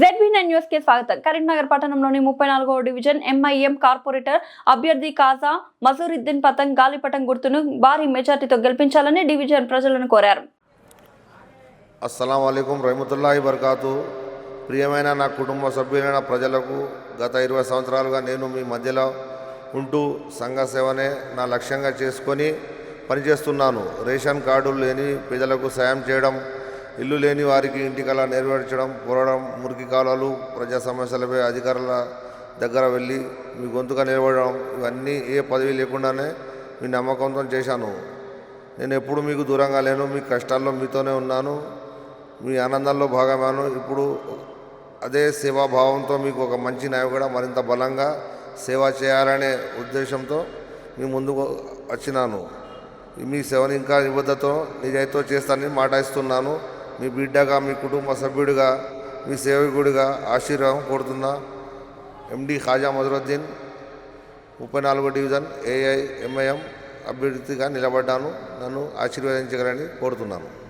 ZB nine న్యూస్కి స్వాగతం. కరీంనగర్ పట్టణంలోని ముప్పై నాలుగో డివిజన్ ఎంఐఎం కార్పొరేటర్ అభ్యర్థి కాజా మజూరుద్దీన్ పతంగ్ గాలిపటం గుర్తును భారీ మెజార్టీతో గెలిపించాలని డివిజన్ ప్రజలను కోరారు. అస్సలం అయికం రహమతుల్లాహి బర్కాతు. ప్రియమైన నా కుటుంబ సభ్యులైన ప్రజలకు గత ఇరవై సంవత్సరాలుగా నేను మీ మధ్యలో ఉంటూ సంఘ సేవనే నా లక్ష్యంగా చేసుకొని పనిచేస్తున్నాను. రేషన్ కార్డులు లేని ప్రజలకు సాయం చేయడం ఇల్లు లేని వారికి ఇంటికలా నెరవేర్చడం పోరాడం మురికి కాలాలు ప్రజా సమస్యలపై అధికారుల దగ్గర వెళ్ళి మీ గొంతుగా నిలబడడం ఇవన్నీ ఏ పదవి లేకుండానే మీ నమ్మకంతో చేశాను. నేను ఎప్పుడు మీకు దూరంగా లేను మీ కష్టాల్లో మీతోనే ఉన్నాను మీ ఆనందంలో భాగమాను ఇప్పుడు అదే సేవాభావంతో మీకు ఒక మంచి నాయకుడు మరింత బలంగా సేవ చేయాలనే ఉద్దేశంతో మీ ముందుకు వచ్చినాను. మీ సేవను ఇంకా నిబద్ధతో నిజాయితీతో చేస్తానని మాట ఇస్తున్నాను మీ బిడ్డగా మీ కుటుంబ సభ్యుడిగా మీ సేవకుడిగా ఆశీర్వాదం కోరుతున్నా ఎండి ఖాజా మజరుద్దీన్ ముప్పై నాలుగో డివిజన్ ఏఐ ఎంఐఎం అభ్యర్థిగా నిలబడ్డాను. నన్ను ఆశీర్వదించగలని కోరుతున్నాను.